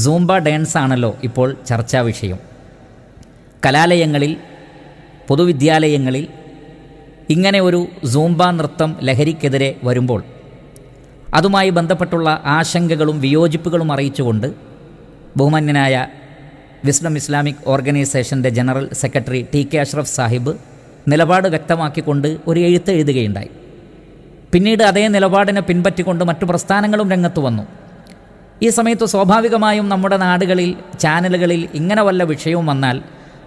Zumba dance ആണല്ലോ ഇപ്പോൾ ചർച്ചാ വിഷയം. കലാലയങ്ങളിൽ പൊതുവിദ്യാലയങ്ങളിൽ ഇങ്ങനെ ഒരു സൂംബ നൃത്തം ലഹരിക്കെതിരെ വരുമ്പോൾ അതുമായി ബന്ധപ്പെട്ടുള്ള ആശങ്കകളും വിയോജിപ്പുകളും അറിയിച്ചുകൊണ്ട് ബഹുമാന്യനായ വിസ്ഡം ഇസ്ലാമിക് ഓർഗനൈസേഷന്റെ general secretary T K Ashraf Sahib നിലപാട് വ്യക്തമാക്കിക്കൊണ്ട് ഒരു എഴുത്ത് എഴുതുകയുണ്ടായി. പിന്നീട് അതേ നിലപാടിനെ പിൻപറ്റിക്കൊണ്ട് മറ്റു പ്രസ്ഥാനങ്ങളും രംഗത്ത് വന്നു. ഈ സമയത്ത് സ്വാഭാവികമായും നമ്മുടെ നാടുകളിൽ ചാനലുകളിൽ ഇങ്ങനെ വല്ല വിഷയവും വന്നാൽ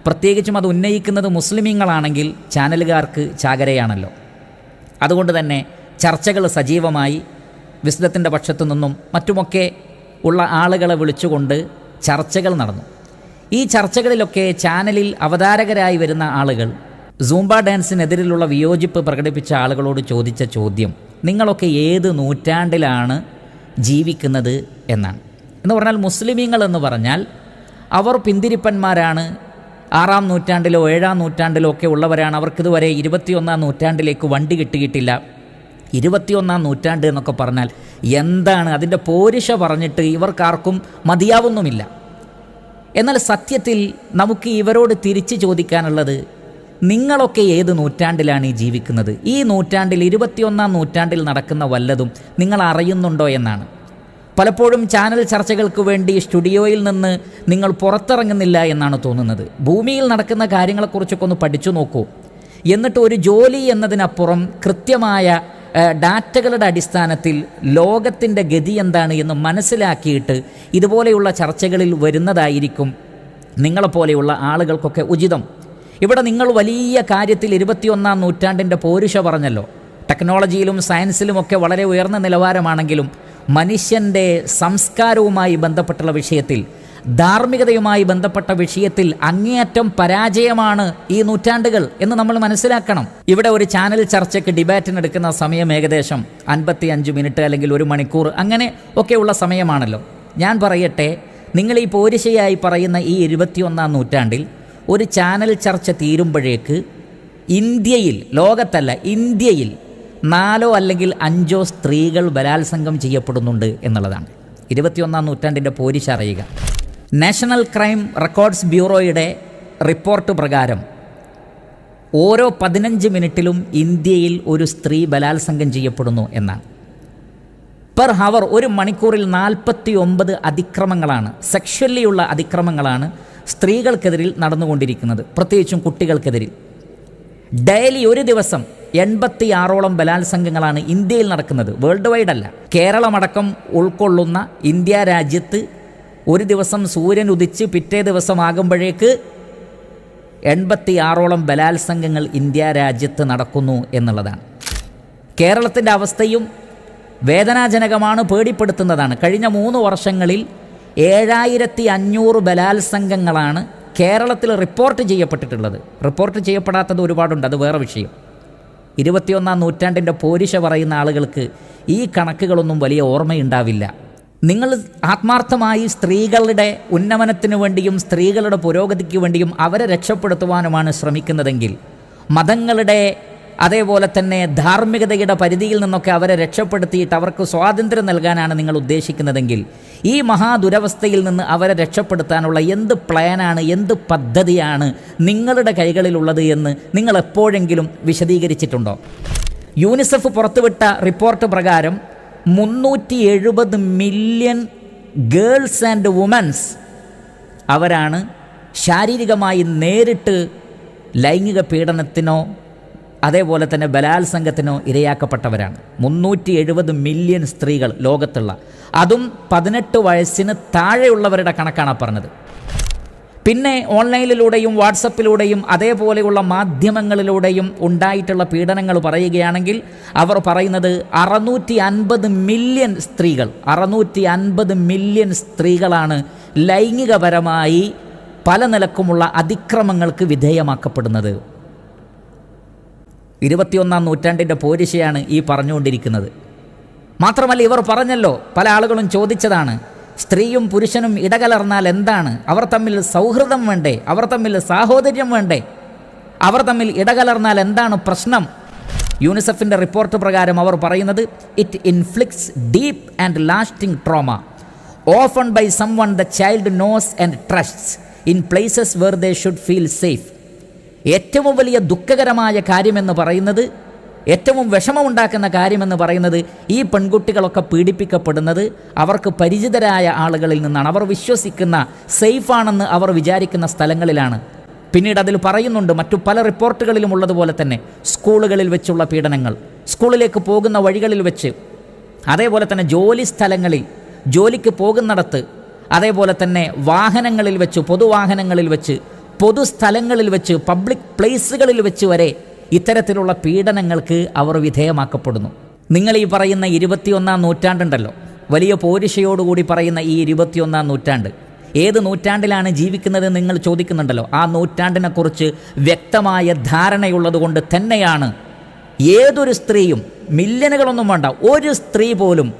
പ്രത്യേകിച്ചും അത് ഉന്നയിക്കുന്നത് മുസ്ലിമീങ്ങളാണെങ്കിൽ ചാനലുകാർക്ക് ചാകരയാണല്ലോ. അതുകൊണ്ട് തന്നെ ചർച്ചകൾ സജീവമായി വിസ്ഡത്തിന്റെ പക്ഷത്തു നിന്നും മറ്റുമൊക്കെ ഉള്ള ആളുകളെ വിളിച്ചുകൊണ്ട് ചർച്ചകൾ നടന്നു. ഈ ചർച്ചകളിലൊക്കെ ചാനലിൽ അവതാരകരായി വരുന്ന ആളുകൾ സൂംബ ഡാൻസിനെതിരെയുള്ള വിയോജിപ്പ് പ്രകടിപ്പിച്ച ആളുകളോട് ചോദിച്ച ചോദ്യം നിങ്ങളൊക്കെ ഏത് നൂറ്റാണ്ടിലാണ് ജീവിക്കുന്നത് എന്നാണ്. എന്ന് പറഞ്ഞാൽ മുസ്ലിമീങ്ങൾ എന്ന് പറഞ്ഞാൽ അവർ പിന്തിരിപ്പന്മാരാണ്. ആറാം നൂറ്റാണ്ടിലോ ഏഴാം നൂറ്റാണ്ടിലോ ഒക്കെ ഉള്ളവരാണ്. അവർക്കിതുവരെ ഇരുപത്തിയൊന്നാം നൂറ്റാണ്ടിലേക്ക് വണ്ടി കിട്ടിയിട്ടില്ല. ഇരുപത്തിയൊന്നാം നൂറ്റാണ്ട് എന്നൊക്കെ പറഞ്ഞാൽ എന്താണ് അതിന്റെ പോരിഷ പറഞ്ഞിട്ട് ഇവർക്കാർക്കും മതിയാവുന്നുമില്ല. എന്നാൽ സത്യത്തിൽ നമുക്ക് ഇവരോട് തിരിച്ചു ചോദിക്കാനുള്ളത് നിങ്ങളൊക്കെ ഏത് നൂറ്റാണ്ടിലാണ് ഈ ജീവിക്കുന്നത്? ഈ നൂറ്റാണ്ടിൽ ഇരുപത്തിയൊന്നാം നൂറ്റാണ്ടിൽ നടക്കുന്ന വല്ലതും നിങ്ങൾ അറിയുന്നുണ്ടോ എന്നാണ്. പലപ്പോഴും ചാനൽ ചർച്ചകൾക്ക് വേണ്ടി സ്റ്റുഡിയോയിൽ നിന്ന് നിങ്ങൾ പുറത്തിറങ്ങുന്നില്ല എന്നാണ് തോന്നുന്നത്. ഭൂമിയിൽ നടക്കുന്ന കാര്യങ്ങളെക്കുറിച്ചൊക്കെ ഒന്ന് പഠിച്ചു നോക്കൂ. എന്നിട്ട് ഒരു ജോലി എന്നതിനപ്പുറം കൃത്യമായ ഡാറ്റകളുടെ അടിസ്ഥാനത്തിൽ ലോകത്തിന്റെ ഗതി എന്താണ് എന്ന് മനസ്സിലാക്കിയിട്ട് ഇതുപോലെയുള്ള ചർച്ചകളിൽ വരുന്നതായിരിക്കും നിങ്ങളെപ്പോലെയുള്ള ആളുകൾക്കൊക്കെ ഉചിതം. ഇവിടെ നിങ്ങൾ വലിയ കാര്യത്തിൽ ഇരുപത്തിയൊന്നാം നൂറ്റാണ്ടിന്റെ പോരുഷ പറഞ്ഞല്ലോ. ടെക്നോളജിയിലും സയൻസിലും ഒക്കെ വളരെ ഉയർന്ന നിലവാരമാണെങ്കിലും മനുഷ്യന്റെ സംസ്കാരവുമായി ബന്ധപ്പെട്ടുള്ള വിഷയത്തിൽ ധാർമ്മികതയുമായി ബന്ധപ്പെട്ട വിഷയത്തിൽ അങ്ങേയറ്റം പരാജയമാണ് ഈ നൂറ്റാണ്ടുകൾ എന്ന് നമ്മൾ മനസ്സിലാക്കണം. ഇവിടെ ഒരു ചാനൽ ചർച്ചയ്ക്ക് ഡിബാറ്റിനെടുക്കുന്ന സമയം ഏകദേശം അൻപത്തി അഞ്ച് മിനിറ്റ് അല്ലെങ്കിൽ ഒരു മണിക്കൂർ അങ്ങനെ ഒക്കെയുള്ള സമയമാണല്ലോ. ഞാൻ പറയട്ടെ നിങ്ങൾ ഈ പോരിശയായി പറയുന്ന ഈ ഇരുപത്തിയൊന്നാം നൂറ്റാണ്ടിൽ ഒരു ചാനൽ ചർച്ച തീരുമ്പോഴേക്ക് ഇന്ത്യയിൽ ലോകത്തല്ല ഇന്ത്യയിൽ നാലോ അല്ലെങ്കിൽ അഞ്ചോ സ്ത്രീകൾ ബലാത്സംഗം ചെയ്യപ്പെടുന്നുണ്ട് എന്നുള്ളതാണ്. ഇരുപത്തിയൊന്നാം നൂറ്റാണ്ടിന്റെ പോരിശ അറിയുക. നാഷണൽ ക്രൈം റെക്കോർഡ്സ് ബ്യൂറോയുടെ റിപ്പോർട്ട് പ്രകാരം ഓരോ പതിനഞ്ച് മിനിറ്റിലും ഇന്ത്യയിൽ ഒരു സ്ത്രീ ബലാത്സംഗം ചെയ്യപ്പെടുന്നു എന്നാണ്. പെർ ഹവർ ഒരു മണിക്കൂറിൽ നാൽപ്പത്തി ഒമ്പത് അതിക്രമങ്ങളാണ് സെക്ഷലിയുള്ള അതിക്രമങ്ങളാണ് സ്ത്രീകൾക്കെതിരിൽ നടന്നുകൊണ്ടിരിക്കുന്നത് പ്രത്യേകിച്ചും കുട്ടികൾക്കെതിരിൽ. ഡെയിലി ഒരു ദിവസം എൺപത്തി ആറോളം ബലാത്സംഗങ്ങളാണ് ഇന്ത്യയിൽ നടക്കുന്നത്. വേൾഡ് വൈഡ് അല്ല കേരളമടക്കം ഉൾക്കൊള്ളുന്ന ഇന്ത്യ രാജ്യത്ത് ഒരു ദിവസം സൂര്യൻ ഉദിച്ച് പിറ്റേ ദിവസമാകുമ്പോഴേക്ക് എൺപത്തി ആറോളം ബലാത്സംഗങ്ങൾ ഇന്ത്യ രാജ്യത്ത് നടക്കുന്നു എന്നുള്ളതാണ്. കേരളത്തിന്റെ അവസ്ഥയും വേദനാജനകമാണ് പേടിപ്പെടുത്തുന്നതാണ്. കഴിഞ്ഞ മൂന്ന് വർഷങ്ങളിൽ ഏഴായിരത്തി അഞ്ഞൂറ് ബലാത്സംഗങ്ങളാണ് കേരളത്തിൽ റിപ്പോർട്ട് ചെയ്യപ്പെട്ടിട്ടുള്ളത്. റിപ്പോർട്ട് ചെയ്യപ്പെടാത്തത് ഒരുപാടുണ്ട് അത് വേറെ വിഷയം. ഇരുപത്തിയൊന്നാം നൂറ്റാണ്ടിന്റെ പോരിശ പറയുന്ന ആളുകൾക്ക് ഈ കണക്കുകളൊന്നും വലിയ ഓർമ്മയുണ്ടാവില്ല. നിങ്ങൾ ആത്മാർത്ഥമായി സ്ത്രീകളുടെ ഉന്നമനത്തിനു വേണ്ടിയും സ്ത്രീകളുടെ പുരോഗതിക്ക് വേണ്ടിയും അവരെ രക്ഷപ്പെടുത്തുവാനുമാണ് ശ്രമിക്കുന്നതെങ്കിൽ മതങ്ങളുടെ അതേപോലെ തന്നെ ധാർമ്മികതയുടെ പരിധിയിൽ നിന്നൊക്കെ അവരെ രക്ഷപ്പെടുത്തിയിട്ട് അവർക്ക് സ്വാതന്ത്ര്യം നൽകാനാണ് നിങ്ങൾ ഉദ്ദേശിക്കുന്നതെങ്കിൽ ഈ മഹാദുരവസ്ഥയിൽ നിന്ന് അവരെ രക്ഷപ്പെടുത്താനുള്ള എന്ത് പ്ലാനാണ് എന്ത് പദ്ധതിയാണ് നിങ്ങളുടെ കൈകളിലുള്ളത് എന്ന് നിങ്ങൾ എപ്പോഴെങ്കിലും വിശദീകരിച്ചിട്ടുണ്ടോ? യൂണിസെഫ് പുറത്തുവിട്ട റിപ്പോർട്ട് പ്രകാരം മുന്നൂറ്റി എഴുപത് മില്യൺ ഗേൾസ് ആൻഡ് വുമൻസ് അവരാണ് ശാരീരികമായി നേരിട്ട് ലൈംഗിക പീഡനത്തിനോ അതേപോലെ തന്നെ ബലാത്സംഗത്തിനോ ഇരയാക്കപ്പെട്ടവരാണ്. മുന്നൂറ്റി എഴുപത് മില്യൺ സ്ത്രീകൾ ലോകത്തുള്ള അതും പതിനെട്ട് വയസ്സിന് താഴെയുള്ളവരുടെ കണക്കാണ് പറഞ്ഞത്. പിന്നെ ഓൺലൈനിലൂടെയും വാട്സപ്പിലൂടെയും അതേപോലെയുള്ള മാധ്യമങ്ങളിലൂടെയും ഉണ്ടായിട്ടുള്ള പീഡനങ്ങൾ പറയുകയാണെങ്കിൽ അവർ പറയുന്നത് അറുന്നൂറ്റി അൻപത് മില്യൺ സ്ത്രീകൾ അറുന്നൂറ്റി അൻപത് മില്യൺ സ്ത്രീകളാണ് ലൈംഗികപരമായി പല നിലക്കുമുള്ള അതിക്രമങ്ങൾക്ക് വിധേയമാക്കപ്പെടുന്നത്. ഇരുപത്തിയൊന്നാം നൂറ്റാണ്ടിന്റെ പോരിശയാണ് ഈ പറഞ്ഞുകൊണ്ടിരിക്കുന്നത്. മാത്രമല്ല ഇവർ പറഞ്ഞല്ലോ പല ആളുകളും ചോദിച്ചതാണ് സ്ത്രീയും പുരുഷനും ഇടകലർന്നാൽ എന്താണ്? അവർ തമ്മിൽ സൗഹൃദം വേണ്ടേ? അവർ തമ്മിൽ സാഹോദര്യം വേണ്ടേ? അവർ തമ്മിൽ ഇടകലർന്നാൽ എന്താണ് പ്രശ്നം? യൂണിസെഫിന്റെ റിപ്പോർട്ട് പ്രകാരം അവർ പറയുന്നത് it inflicts deep and lasting trauma often by someone the child knows and trusts in places where they should feel safe ഏറ്റവും വലിയ ദുഃഖകരമായ കാര്യമെന്ന് പറയുന്നത് ഏറ്റവും വിഷമമുണ്ടാക്കുന്ന കാര്യമെന്ന് പറയുന്നത് ഈ പെൺകുട്ടികളൊക്കെ പീഡിപ്പിക്കപ്പെടുന്നത് അവർക്ക് പരിചിതരായ ആളുകളിൽ നിന്നാണ്. അവർ വിശ്വസിക്കുന്ന സേഫാണെന്ന് അവർ വിചാരിക്കുന്ന സ്ഥലങ്ങളിലാണ്. പിന്നീട് അതിൽ പറയുന്നുണ്ട് മറ്റു പല റിപ്പോർട്ടുകളിലും ഉള്ളതുപോലെ തന്നെ സ്കൂളുകളിൽ വെച്ചുള്ള പീഡനങ്ങൾ സ്കൂളിലേക്ക് പോകുന്ന വഴികളിൽ വെച്ച് അതേപോലെ തന്നെ ജോലി സ്ഥലങ്ങളിൽ ജോലിക്ക് പോകുന്നിടത്ത് അതേപോലെ തന്നെ വാഹനങ്ങളിൽ വെച്ച് പൊതുവാഹനങ്ങളിൽ വെച്ച് പൊതുസ്ഥലങ്ങളിൽ വെച്ച് പബ്ലിക് പ്ലേസുകളിൽ വെച്ച് വരെ ഇത്തരത്തിലുള്ള പീഡനങ്ങൾക്ക് അവർ വിധേയമാക്കപ്പെടുന്നു. നിങ്ങൾ ഈ പറയുന്ന ഇരുപത്തിയൊന്നാം നൂറ്റാണ്ടുണ്ടല്ലോ. വലിയ പോരിശയോടുകൂടി പറയുന്ന ഈ ഇരുപത്തിയൊന്നാം നൂറ്റാണ്ട്. ഏത് നൂറ്റാണ്ടിലാണ് ജീവിക്കുന്നത് നിങ്ങൾ ചോദിക്കുന്നുണ്ടല്ലോ. ആ നൂറ്റാണ്ടിനെക്കുറിച്ച് വ്യക്തമായ ധാരണയുള്ളതുകൊണ്ട് തന്നെയാണ് ഏതൊരു സ്ത്രീയും മില്യനുകളൊന്നും വേണ്ട. ഒരു സ്ത്രീ പോലും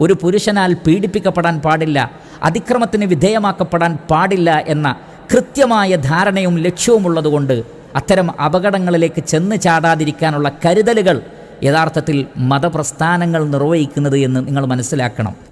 ഒരു പുരുഷനാൽ പീഡിപ്പിക്കപ്പെടാൻ പാടില്ല അതിക്രമത്തിന് വിധേയമാക്കപ്പെടാൻ പാടില്ല എന്ന കൃത്യമായ ധാരണയും ലക്ഷ്യവുമുള്ളതുകൊണ്ട് അത്തരം അപകടങ്ങളിലേക്ക് ചെന്ന് ചാടാതിരിക്കാനുള്ള കരുതലുകൾ യഥാർത്ഥത്തിൽ മതപ്രസ്ഥാനങ്ങൾ നിർവഹിക്കുന്നത് എന്ന് നിങ്ങൾ മനസ്സിലാക്കണം.